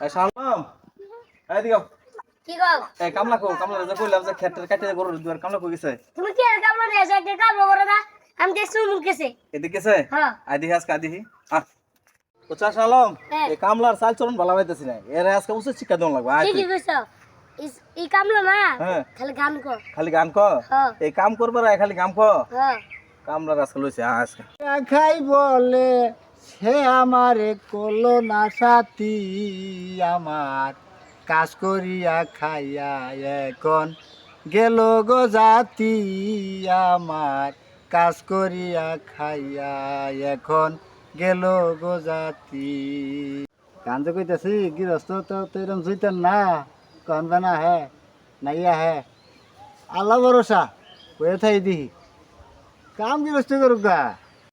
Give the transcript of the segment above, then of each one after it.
এই শালম এই দিও কি গো এই কামলা কো কামলা যে কইলাম যে ক্ষেতের কাটে গরুর দুয়ার কামলা কই গেছে? তুমি কি আর কাম না এসে একটা কাম করে না? আমি দেখছি মুখ গেছে। এদিকে গেছে? হ্যাঁ। আদি হাস কাদি আহ। ও শালম হ্যাঁ। এই কামলার চাল চরণ ভালো হইতেছি না। এর আজকে উচিত শিক্ষা দেওয়া লাগবে আয় ঠিকই কইছো। এই কামলো না হ্যাঁ। খালি গান কর খালি গান ক হ্যাঁ। এই কাম করবার আয় খালি কাম ক হ্যাঁ। কামলার আজকে লইছে আজকে। খাই বলে? সে আমারে কলো না সাথী আমার। কাজ করিয়া খাইয়া এখন গেল গো জাতি আমার। কাজ করিয়া খাইয়া এখন গেল গো জাতি। গান তো কইতাছি, গৃহস্থ তো এরকম জুইতেন না কনবে না হে নাইয়া হে। আল্লাহ ভরসা কয়ে থাই দিহি। কাম গৃহস্থ করুক গা।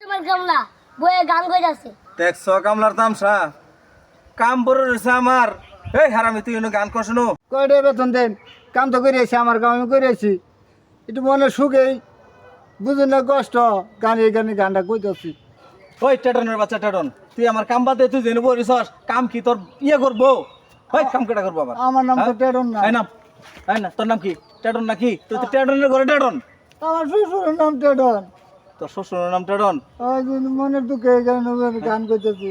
তোমার কামলা। বয়ে গান কইতাছে দেখছ কামলার তামসা? কাম বড় রয়েছে আমার। এই হারামি তুই এনে গান কর শুনো কয়টা বেতন দেন? কাম তো করে আছি আমার কাম আমি করে আছি একটু মনে সুখেই বুঝুন না কষ্ট গানে গানে গানটা কইতেছি। ওই টেটনের বাচ্চা টেটন তুই আমার কাম বাদে তুই জেনে বলিস কাম কি তোর ইয়ে করব? ওই কাম কেটা করব আবার? আমার নাম তো হ্যাঁ? টেডন না। নাম এই না তোর নাম কি? টেটন নাকি? তুই তো টেটনের ঘরে টেটন আমার শ্বশুরের নাম টেডন। তোর শ্বশুরের নাম জন্য মনের দুঃখে এই গান আমি গান করতেছি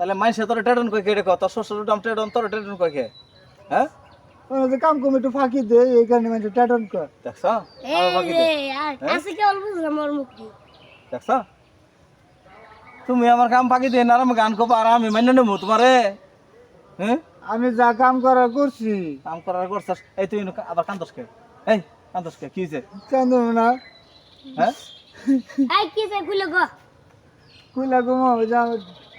তাহলে মাইসে তোর টেটন কই কেটে তোর শ্বশুরের নাম টেটন তোর টেটন কই কে? হ্যাঁ? ওরা যে কাম কমিটি ফাঁকি দে এই গানে মানে টেডন কর দেখছ? আছে মুখ দেখছ? তুমি আমার কাম ফাঁকি দিয়ে না আমি গান করব আর আমি মান্য নেব তোমারে। হ্যাঁ? আমি যা কাম করার করছি। কাম করার করছিস। এই তুই আবার কান্দস কে? এই কান্দস কে? কি হয়েছে চান্দু না। হ্যাঁ? এই কি যে গুলো গো? কুইলা ঘুমো যা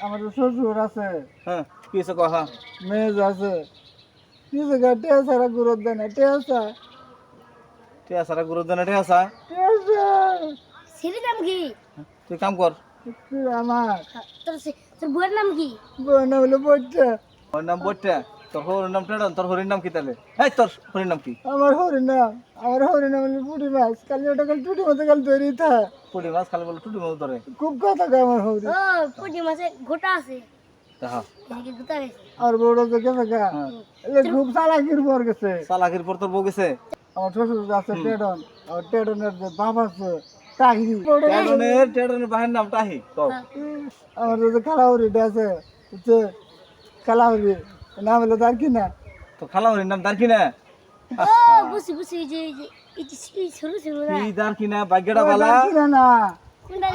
আমার তো শ্বশুর আছে। হ্যাঁ কি হয়েছে কথা মেজ আছে। কিছু গা টেয়া সারা গুরুত্ব দেয় না টেয়া সা ঠিক আছে গুরু দেন আছে টেয়া সিরি নাম কি? তুই কাম কর। তুই আমার। তোর তোর বউয়ের নাম কি? বোনা বলে পড়ছে ওর নাম বটটা তোর হরির নাম টেডন তোর হরির নাম কি তাহলে? এই তোর হরির নাম কি? আমার হরিনাম আমার হরিনাম বলে পুটি মাছ। কালি ওটা কাল টুটি মতো কাল তৈরি থা। পুটি মাছ খালি বলে টুটি মতো ধরে। খুব কথা কয় আমার হরি ও পুটি মাছে গোটা আছে। এদিকে গোটা গেছে আর বড় তো গেছে গা খুব চালাকির পর গেছে। চালাকির পর তোর বউ গেছে? আমার শ্বশুর আছে টেডন। আর টেডনের যে বাপ আছে তাহিরি টেডনের টেডনের বাহের নাম টাহি আমার যে খালাহরিটা আছে বুঝছে খালাহরি নাম হলো তার কি না তো খালা হরির নাম যে এই যে যে এই না। ভাগ্যটা তার কি না।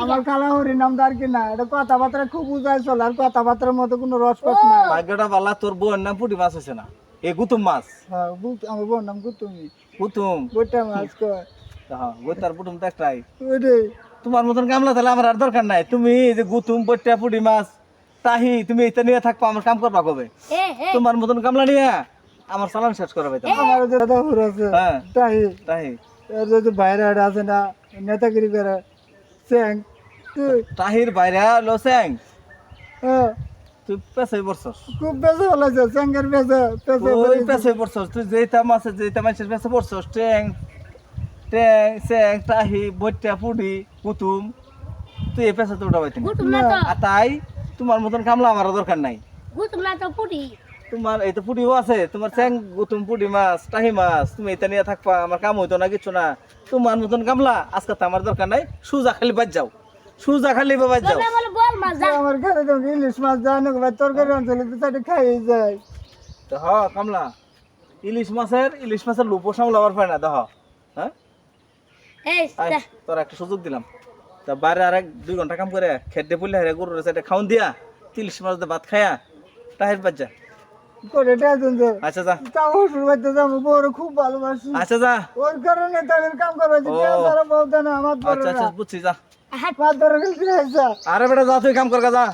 আমার খালাহরির নাম তার কি না এটা কথাবার্তা খুব বুঝায় চলে আর কথাবার্তার মতো কোনো রসকস না ভাগ্যটা বালা তোর বউয়ের নাম পুটি মাছ হয়েছে না? এ গুতুম মাছ। হ্যাঁ আমার বোন নাম গুতুম। বইটা মাছ কয়। হ্যাঁ পুটুম তো একটাই। তোমার মতন কামলা তাহলে আমার আর দরকার নাই। তুমি এই যে গুতুম বট্টা পুটি মাছ তাহি তুমি এটা নিয়ে থাকবা আমার কাম করবা কবে? তোমার মতন কামলা নিয়ে আমার সালাম শেষ করাবে তো আমার যে দাদা হুর আছে। হ্যাঁ। তাই তাহি। এর যে বাইরে আছে না নেতাগিরি করে স্যাং। তুই তাহির বাইরে লো স্যাং। হ্যাঁ। তুই পেছাই পড়ছস। খুব ভালো আছে স্যাঙ্গের বেশি পেশে তুই পেছাই পড়ছস। তুই যেইটা মাছে যেইটা মানুষের পেছে পড়ছস ট্যাং ট্যাং স্যাং তাহি বট্টা পুডি কুতুম। তুই এই পেছাতে উঠাবাই তুমি। তো। আর তাই তোমার মতন কামলা আমার দরকার নাই। তো পুটি। তোমার এই তো পুটিও আছে তোমার চ্যাং গুতুম পুটি মাছ টাহি মাছ তুমি এটা নিয়ে থাকবা আমার কাম হইতো না কিছু না। তোমার মতন কামলা আজকে তো আমার দরকার নাই সুজা খালি বাজ যাও। সুজা খালি বাজ যাও। তোমরা বলে বল আমার ঘরে তো ইলিশ মাছ যায় না ভাই তরকারি অঞ্চলে তো তাদের খাই যায় তো হ কামলা। ইলিশ মাছের ইলিশ মাছের লুপো সামলাবার পায় না দেখ হ্যাঁ? তোর একটা সুযোগ দিলাম। তা বাইরে আর এক দুই ঘণ্টা কাম করে খেতে পড়লে হারে গরুর সাইডে খাওন দিয়া তিলিশ মাস ভাত খায়া তাহের যে। আচ্ছা যা। খুব ভালোবাসি। আচ্ছা যা। ওর কারণে তাদের কাম করা ও। তারা বলতে না আমার আচ্ছা আচ্ছা বুঝছি যা। আরে বেটা যা তুই কাম কর যা।